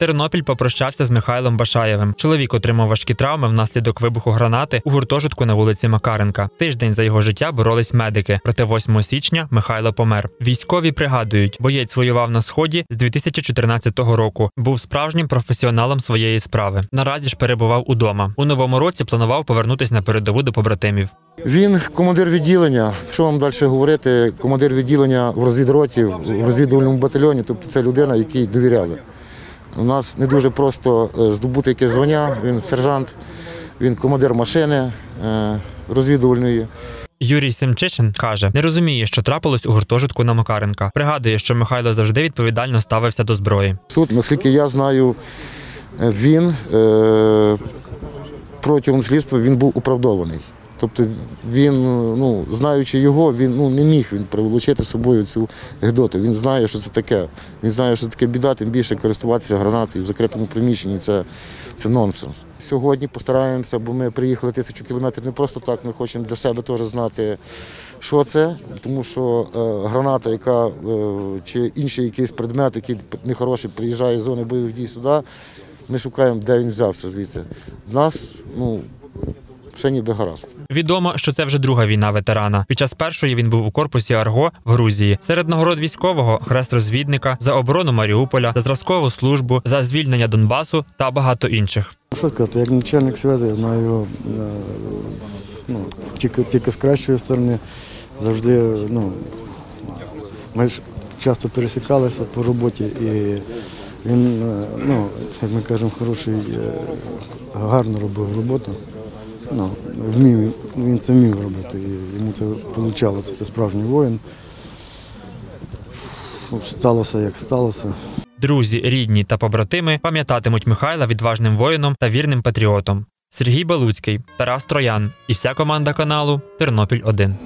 Тернопіль попрощався з Михайлом Башаєвим. Чоловік отримав важкі травми внаслідок вибуху гранати у гуртожитку на вулиці Макаренка. Тиждень за його життя боролись медики. Проте 8 січня Михайло помер. Військові пригадують, боєць воював на сході з 2014 року. Був справжнім професіоналом своєї справи. Наразі ж перебував удома. У новому році планував повернутись на передову до побратимів. Він командир відділення. Що вам далі говорити? Командир відділення в розвідроті, в розвідувальному батальйоні. Тобто це людина, якій довіряли. У нас не дуже просто е, здобути якесь звання. Він сержант, він командир машини е, розвідувальної. Юрій Семчишин каже, не розуміє, що трапилось у гуртожитку на Макаренка. Пригадує, що Михайло завжди відповідально ставився до зброї. Суд, наскільки я знаю, він е, протягом слідства він був оправдований. Тобто він, ну, знаючи його, він ну, не міг він приволочити собою цю гидоту. Він знає, що це таке. Він знає, що це таке біда, тим більше користуватися гранатою в закритому приміщенні це, це нонсенс. Сьогодні постараємося, бо ми приїхали тисячу кілометрів не просто так. Ми хочемо для себе теж знати, що це, тому що е, граната, яка е, чи інший якийсь предмет, який нехороший приїжджає з зони бойових дій сюди, ми шукаємо, де він взявся звідси. В нас, ну, все ніби гаразд. Відомо, що це вже друга війна ветерана. Під час першої він був у корпусі Арго в Грузії. Серед нагород військового хрест розвідника за оборону Маріуполя, за зразкову службу, за звільнення Донбасу та багато інших. Що сказати, як начальник зв'язку, я знаю його е, ну, тільки, тільки з кращої сторони. Завжди, ну, ми ж часто пересікалися по роботі, і він, е, ну, як ми кажемо, хороший, е, гарно робив роботу. Ну, вмів, він це вмів робити, і йому це вийшло, це справжній воїн. Сталося як сталося. Друзі, рідні та побратими пам'ятатимуть Михайла відважним воїном та вірним патріотом. Сергій Балуцький, Тарас Троян і вся команда каналу Тернопіль 1